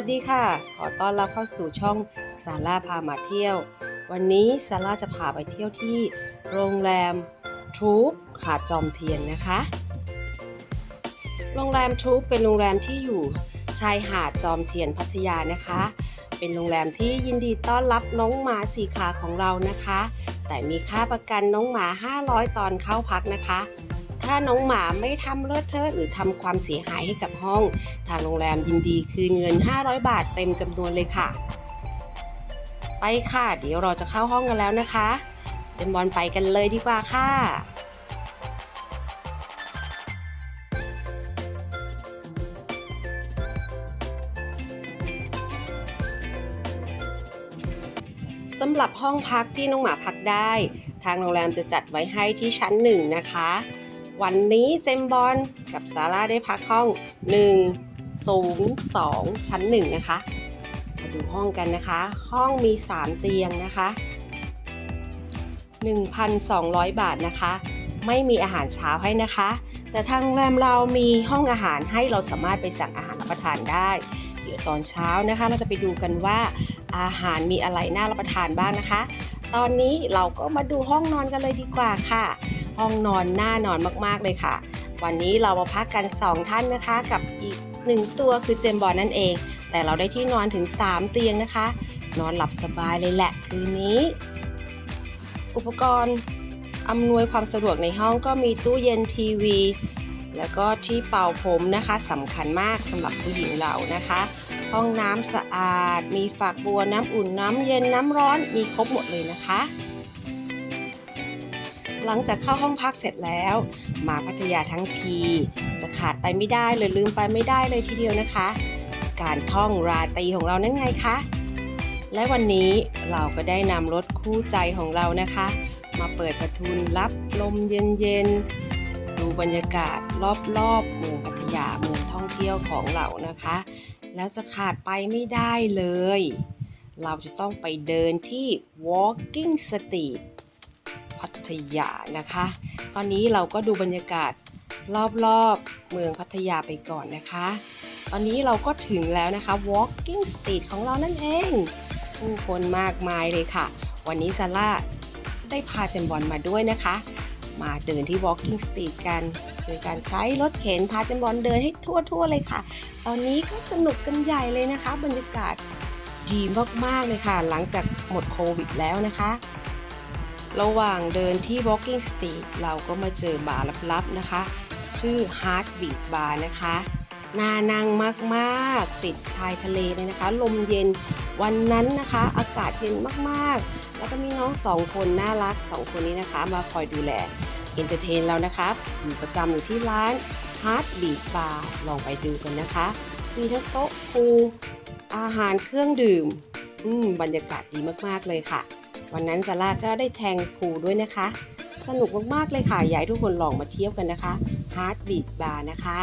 วัสดีค่ะ ขอต้อนรับเข้าสู่ช่องซาร่าพามาเที่ยว วันนี้ซาร่าจะพาไปเที่ยวที่โรงแรมทรูปหาดจอมเทียนนะคะ โรงแรมทรูปเป็นโรงแรมที่อยู่ชายหาดจอมเทียนพัทยานะคะ เป็นโรงแรมที่ยินดีต้อนรับน้องหมาสีขาของเรานะคะ แต่มีค่าประกันน้องหมา 500 ตอนเข้าพักนะคะ ถ้าน้องหมาไม่ทำเลอะเทอะหรือทำความเสียหายให้กับห้อง ทางโรงแรมยินดีคืนเงิน 500 บาทเต็มจำนวนเลยค่ะ ไปค่ะ เดี๋ยวเราจะเข้าห้องกันแล้วนะคะเจมบอลไปกันเลยดีกว่าค่ะสำหรับห้องพักที่น้องหมาพักได้ ทางโรงแรมจะจัดไว้ให้ที่ชั้นหนึ่งนะคะ วันนี้เจมบอลกับซาร่าได้พักห้อง 1 0 2 ชั้น 1 นะคะ มาดูห้องกันนะคะ ห้องมี 3 เตียงนะคะ 1,200 บาทนะคะ ไม่มีอาหารเช้าให้นะคะ แต่ทางโรงแรมเรามีห้องอาหารให้เราสามารถไปสั่งอาหารรับประทานได้ เดี๋ยวตอนเช้านะคะ เราจะไปดูกันว่าอาหารมีอะไรน่ารับประทานบ้างนะคะ ตอนนี้เราก็มาดูห้องนอนกันเลยดีกว่าค่ะ ห้องนอนน่านอนมากๆเลยค่ะ วันนี้เรามาพักกัน 2 ท่านนะคะ กับอีก1ตัวคือเจมบอลนั่นเอง แต่เราได้ที่นอนถึง 3 เตียงนะคะ นอนหลับสบายเลยแหละคืนนี้ อุปกรณ์อำนวยความสะดวกในห้องก็มีตู้เย็นทีวี แล้วก็ที่เป่าผมนะคะสำคัญมากสำหรับผู้หญิงเรานะคะ ห้องน้ำสะอาด มีฝักบัวน้ำอุ่นน้ำเย็นน้ำร้อนมีครบหมดเลยนะคะ หลังจากเข้าห้องพักเสร็จแล้ว มาพัทยาทั้งที จะขาดไปไม่ได้เลยลืมไปไม่ได้เลยทีเดียวนะคะ การท่องราตรีของเรานั่นไงคะและวันนี้เราก็ได้นำรถคู่ใจของเรานะคะ มาเปิดประทุนรับลมเย็นๆดูบรรยากาศรอบๆเมืองพัทยาเมืองท่องเที่ยวของเรานะคะ แล้วจะขาดไปไม่ได้เลย เราจะต้องไปเดินที่ Walking Street พัทยานะคะ ตอนนี้เราก็ดูบรรยากาศรอบๆเมืองพัทยาไปก่อนนะคะ ตอนนี้เราก็ถึงแล้วนะคะ Walking Street ของเรานั่นเองผู้คนมากมายเลยค่ะ วันนี้ซาร่าได้พาเจมบอลมาด้วยนะคะ มาเดินที่ Walking Street กันโดยการใช้รถเข็นพาเจมบอลเดินให้ทั่วๆเลยค่ะ ตอนนี้ก็สนุกกันใหญ่เลยนะคะ บรรยากาศดีมากๆเลยค่ะ หลังจากหมดโควิดแล้วนะคะ ระหว่างเดินที่ Walking Street เราก็มาเจอบาร์ลับๆนะคะ ชื่อ Heartbeat Bar นะคะน่านั่งมากๆ ติดชายทะเลเลยนะคะ ลมเย็นวันนั้นนะคะ อากาศเย็นมากๆ แล้วก็มีน้องสองคนน่ารักสองคนนี้นะคะ มาคอยดูแลเอนเตอร์เทนเรานะคะอยู่ประจำอยู่ที่ร้าน Heartbeat Bar ลองไปดูกันนะคะมีทั้งโต๊ะพูอาหารเครื่องดื่มอืมบรรยากาศดีมากๆเลยค่ะ วันนั้นซาร่าก็ได้แทงพูด้วยนะคะ สนุกมากๆเลยค่ะอยากให้ทุกคนลองมาเที่ยวกันนะคะฮาร์ดบีดบาร์นะคะ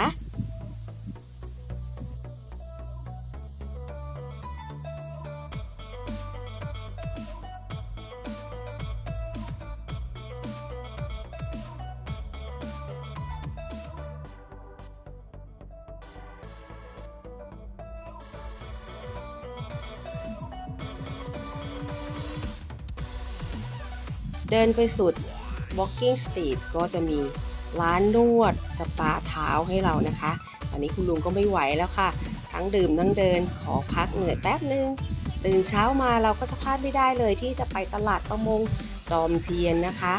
เดินไปสุด Walking Street ก็จะมีร้านนวดสปาเท้าให้เรานะคะ ตอนนี้คุณลุงก็ไม่ไหวแล้วค่ะ ทั้งดื่มทั้งเดินขอพักเหนื่อยแป๊บนึง ตื่นเช้ามาเราก็จะพลาดไม่ได้เลยที่จะไปตลาดประมงจอมเทียนนะคะ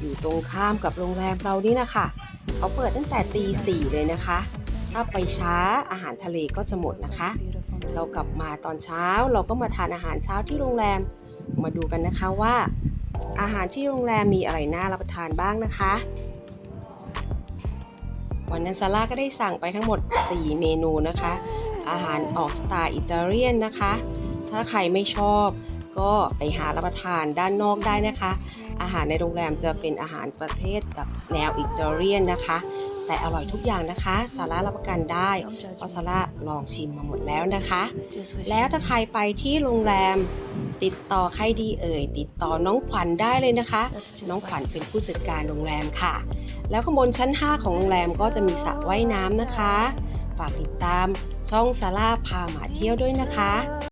อยู่ตรงข้ามกับโรงแรมเรานี่นะคะเขาเปิดตั้งแต่ตีสี่เลยนะคะ ถ้าไปช้าอาหารทะเลก็จะหมดนะคะ เรากลับมาตอนเช้าเราก็มาทานอาหารเช้าที่โรงแรม มาดูกันนะคะว่า อาหารที่โรงแรมมีอะไรน่ารับประทานบ้างนะคะ วันนั้นซาร่าก็ได้สั่งไปทั้งหมด 4 เมนูนะคะ อาหารออกสไตล์อิตาเลียนนะคะ ถ้าใครไม่ชอบก็ไปหารับประทานด้านนอกได้นะคะ อาหารในโรงแรมจะเป็นอาหารประเภทแบบแนวอิตาเลียนนะคะ แต่อร่อยทุกอย่างนะคะซาร่ารับประกันได้เพราะซาร่าลองชิมมาหมดแล้วนะคะ แล้วถ้าใครไปที่โรงแรม ติดต่อใครดีเอ่ย ติดต่อน้องขวัญได้เลยนะคะ น้องขวัญเป็นผู้จัดการโรงแรมค่ะ แล้วข้างบนชั้น 5 ของโรงแรมก็จะมีสระว่ายน้ำนะคะ ฝากติดตามช่องซาร่าพาหมาเที่ยวด้วยนะคะ